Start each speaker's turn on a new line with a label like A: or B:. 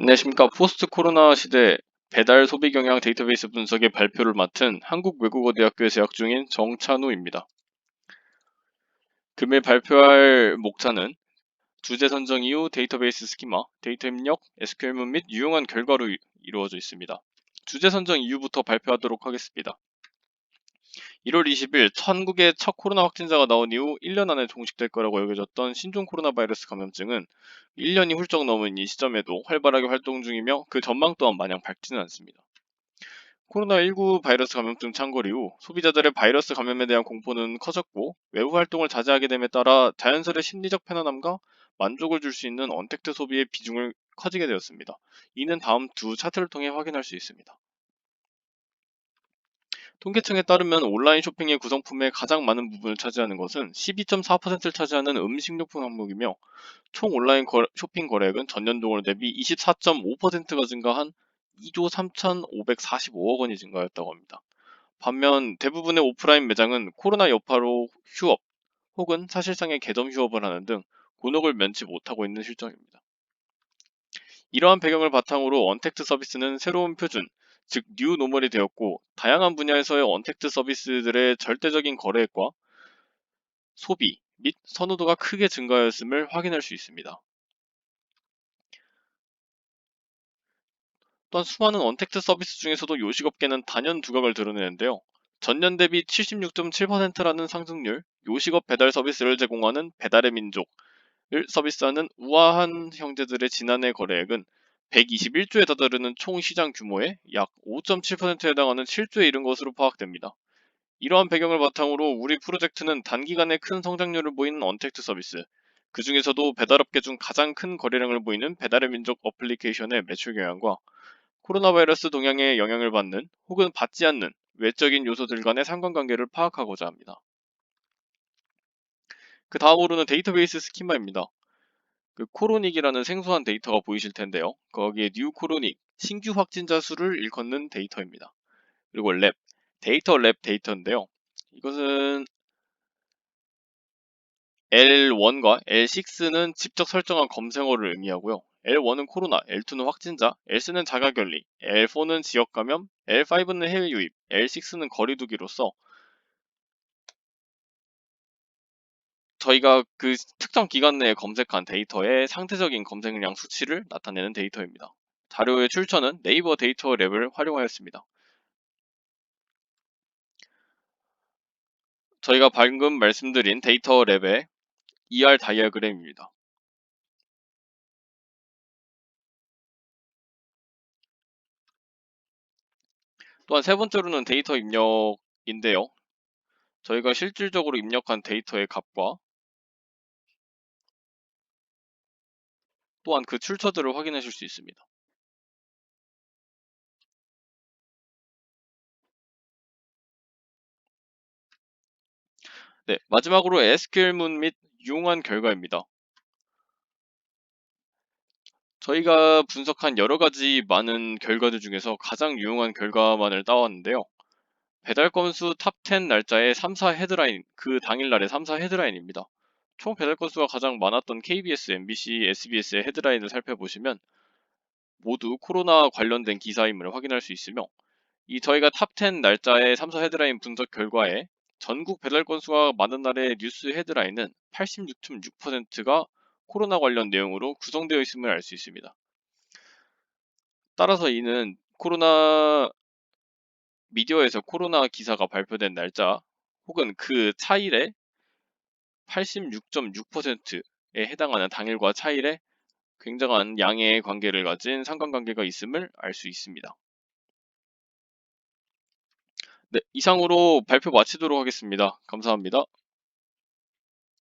A: 안녕하십니까. 포스트 코로나 시대 배달 소비 경향 데이터베이스 분석의 발표를 맡은 한국외국어대학교에 재학 중인 정찬우입니다. 금일 발표할 목차는 주제 선정 이후 데이터베이스 스키마, 데이터 입력, SQL문 및 유용한 결과로 이- 이루어져 있습니다. 주제 선정 이후부터 발표하도록 하겠습니다. 1월 20일 한국에 첫 코로나 확진자가 나온 이후 1년 안에 종식될 거라고 여겨졌던 신종 코로나 바이러스 감염증은 1년이 훌쩍 넘은 이 시점에도 활발하게 활동 중이며 그 전망 또한 마냥 밝지는 않습니다. 코로나19 바이러스 감염증 창궐 이후 소비자들의 바이러스 감염에 대한 공포는 커졌고 외부 활동을 자제하게 됨에 따라 자연스레 심리적 편안함과 만족을 줄 수 있는 언택트 소비의 비중을 커지게 되었습니다. 이는 다음 두 차트를 통해 확인할 수 있습니다. 통계청에 따르면 온라인 쇼핑의 구성품의 가장 많은 부분을 차지하는 것은 12.4%를 차지하는 음식료품 항목이며 총 온라인 거- 쇼핑 거래액은 전년 동월 대비 24.5%가 증가한 2조 3,545억 원이 증가했다고 합니다. 반면 대부분의 오프라인 매장은 코로나 여파로 휴업 혹은 사실상의 개점 휴업을 하는 등 곤혹을 면치 못하고 있는 실정입니다. 이러한 배경을 바탕으로 언택트 서비스는 새로운 표준, 즉 뉴 노멀이 되었고 다양한 분야에서의 언택트 서비스들의 절대적인 거래액과 소비 및 선호도가 크게 증가하였음을 확인할 수 있습니다. 또한 수많은 언택트 서비스 중에서도 요식업계는 단연 두각을 드러내는데요. 전년 대비 76.7%라는 상승률, 요식업 배달 서비스를 제공하는 배달의 민족을 서비스하는 우아한 형제들의 지난해 거래액은 121조에 다다르는 총 시장 규모의 약 5.7%에 해당하는 7조에 이른 것으로 파악됩니다. 이러한 배경을 바탕으로 우리 프로젝트는 단기간에 큰 성장률을 보이는 언택트 서비스, 그 중에서도 배달업계 중 가장 큰 거래량을 보이는 배달의 민족 어플리케이션의 매출 경향과 코로나 바이러스 동향에 영향을 받는 혹은 받지 않는 외적인 요소들 간의 상관관계를 파악하고자 합니다. 그 다음으로는 데이터베이스 스키마입니다. 그 코로닉이라는 생소한 데이터가 보이실 텐데요. 거기에 뉴 코로닉, 신규 확진자 수를 일컫는 데이터입니다. 그리고 랩, 데이터 랩 데이터인데요. 이것은 L1과 L6는 직접 설정한 검색어를 의미하고요. L1은 코로나, L2는 확진자, L3는 자가격리, L4는 지역 감염, L5는 해외 유입, L6는 거리두기로서 저희가 그 특정 기간 내에 검색한 데이터의 상대적인 검색량 수치를 나타내는 데이터입니다. 자료의 출처는 네이버 데이터 랩을 활용하였습니다. 저희가 방금 말씀드린 데이터 랩의 ER 다이어그램입니다. 또한 세 번째로는 데이터 입력인데요. 저희가 실질적으로 입력한 데이터의 값과 또한 그 출처들을 확인하실 수 있습니다. 네, 마지막으로 SQL문 및 유용한 결과입니다. 저희가 분석한 여러 가지 많은 결과들 중에서 가장 유용한 결과만을 따왔는데요. 배달 건수 탑 10 날짜의 3사 헤드라인, 그 당일날의 3사 헤드라인입니다. 총 배달 건수가 가장 많았던 KBS, MBC, SBS의 헤드라인을 살펴보시면 모두 코로나 관련된 기사임을 확인할 수 있으며 이 저희가 탑10 날짜의 3사 헤드라인 분석 결과에 전국 배달 건수가 많은 날의 뉴스 헤드라인은 86.6%가 코로나 관련 내용으로 구성되어 있음을 알 수 있습니다. 따라서 이는 코로나 미디어에서 코로나 기사가 발표된 날짜 혹은 그 차일의 86.6%에 해당하는 당일과 차일에 굉장한 양의 관계를 가진 상관관계가 있음을 알 수 있습니다. 네, 이상으로 발표 마치도록 하겠습니다. 감사합니다.